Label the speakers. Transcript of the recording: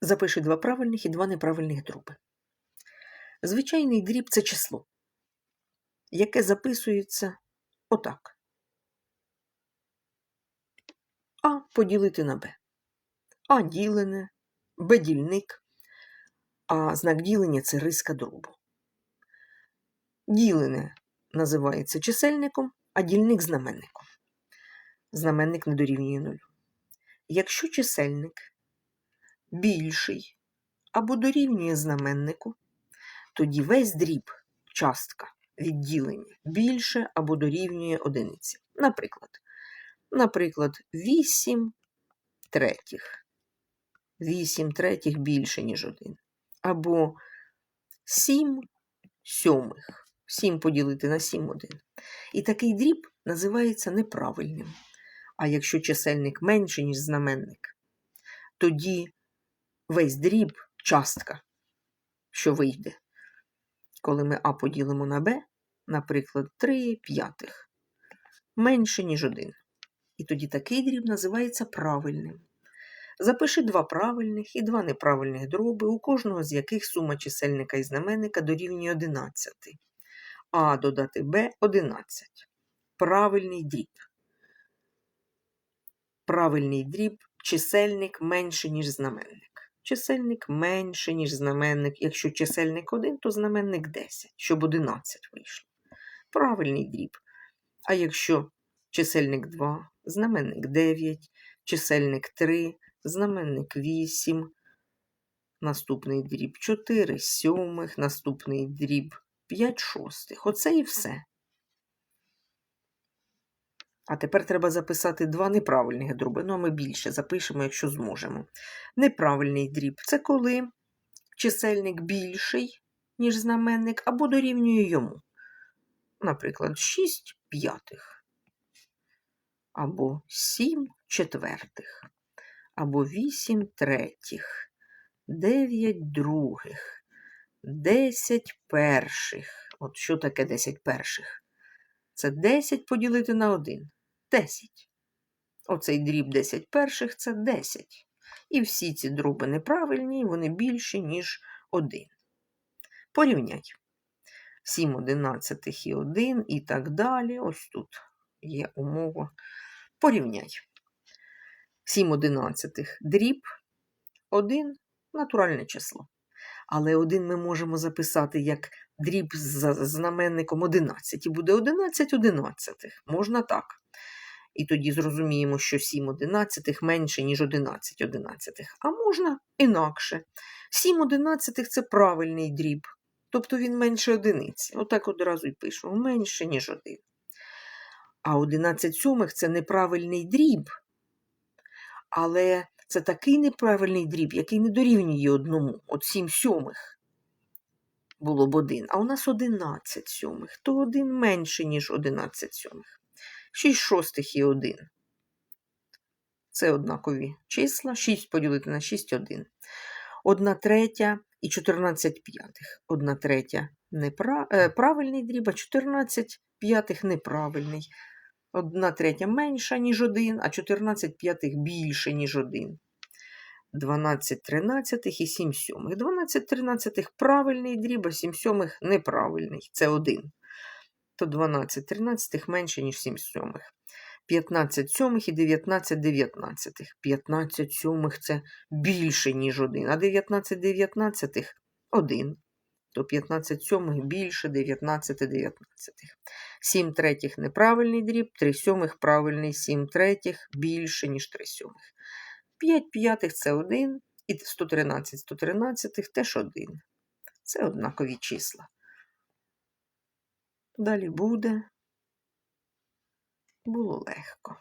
Speaker 1: Запиши два правильних і два неправильних дроби. Звичайний дріб це число, яке записується отак. А поділити на Б. А ділене, Б дільник, а знак ділення це риска дробу. Ділене називається чисельником, а дільник знаменником. Знаменник не дорівнює нулю. Якщо чисельник більший або дорівнює знаменнику, тоді весь дріб, частка відділення більше або дорівнює одиниці. Наприклад, наприклад, 8 третіх. 8 третіх більше, ніж 1. Або 7 сьомих. 7 поділити на 7 1. І такий дріб називається неправильним. А якщо чисельник менше, ніж знаменник, тоді весь дріб частка, що вийде. Коли ми А поділимо на Б, наприклад, 3 п'ятих, менше, ніж 1. І тоді такий дріб називається правильним. Запиши два правильних і два неправильних дроби, у кожного з яких сума чисельника і знаменника дорівнює 11. А додати Б 11. Правильний дріб. Правильний дріб чисельник менше, ніж знаменник. Чисельник менше, ніж знаменник. Якщо чисельник 1, то знаменник 10, щоб 11 вийшло. Правильний дріб. А якщо чисельник 2, знаменник 9, чисельник 3, знаменник 8, наступний дріб 4 сьомих, наступний дріб 5 шостих. Оце і все. А тепер треба записати два неправильних дроби. Ну, а ми більше запишемо, якщо зможемо. Неправильний дріб це коли чисельник більший, ніж знаменник, або дорівнює йому. Наприклад, 6 п'ятих, або 7 четвертих, або 8 третіх, 9 других, 10 перших. От що таке 10 перших? Це 10 поділити на 1. 10. Оцей дріб 10 перших це 10. І всі ці дроби неправильні, вони більші, ніж 1. Порівняй. 7 одинадцятих і 1 і так далі. Ось тут є умова. Порівняй. 7 одинадцятих дріб 1 натуральне число. Але 1 ми можемо записати як дріб з знаменником 11. І буде 11 одинадцятих. Можна так. І тоді зрозуміємо, що 7 одинадцятих менше, ніж 11 одинадцятих. А можна інакше. 7 одинадцятих це правильний дріб. Тобто він менше одиниці. Отак одразу й пишемо менше, ніж 1. А 11 сьомих це неправильний дріб. Але це такий неправильний дріб, який не дорівнює одному. От 7 сьомих було б 1. А у нас 11 сьомих. То 1 менше, ніж 11 сьомих. 6 шостих і 1. Це однакові числа. 6 поділити на 6 1. 1 третя і 14 п'ятих. 1 третя непра... е, правильний дріб, а 14 п'ятих неправильний. 1 третя менша, ніж 1, а 14 п'ятих більше, ніж 1. 12 тринадцятих і 7 сьомих. 12 тринадцятих правильний дріб, а 7 сьомих неправильний. Це 1. То 12 тринадцятих менше, ніж 7 сьомих. 15 сьомих і 19 дев'ятнадцятих. 15 сьомих це більше, ніж 1, а 19 дев'ятнадцятих – 1. То 15 сьомих більше 19 дев'ятнадцятих. 7 третіх неправильний дріб, 3 сьомих правильний, 7 третіх більше, ніж 3 сьомих. 5 п'ятих це 1, і 113 113 теж 1. Це однакові числа. Далі буде. Було легко.